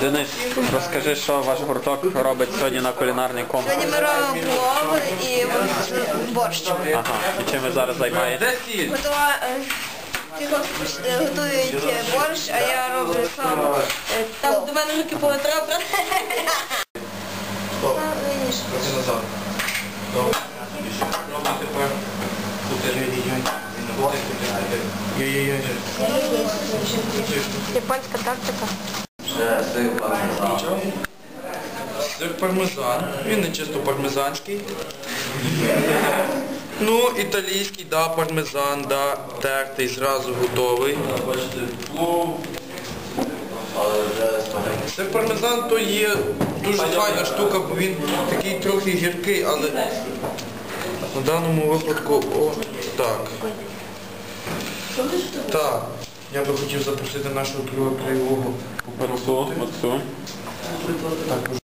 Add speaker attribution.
Speaker 1: Денис, розкажи, що ваш гурток робить сьогодні на кулінарний конкурс.
Speaker 2: Сьогодні ми робимо плов і борщ.
Speaker 1: Ага, і чим ви зараз займаєтесь?
Speaker 2: Готова, е, е, готують борщ, а я роблю сам е, Там до мене руки повитрапили.
Speaker 3: Трохи назад. Добре. Ой-ой-ой.
Speaker 2: Японська тактика.
Speaker 3: Сир пармезан. Він не чисто пармезанський. Ну, італійський, да, пармезан, да, тертий, зразу готовий. Сир пармезан то є дуже файна штука, бо він такий трохи гіркий, але на даному випадку о, так. Так. Я би хотів запросити нашого краєвого також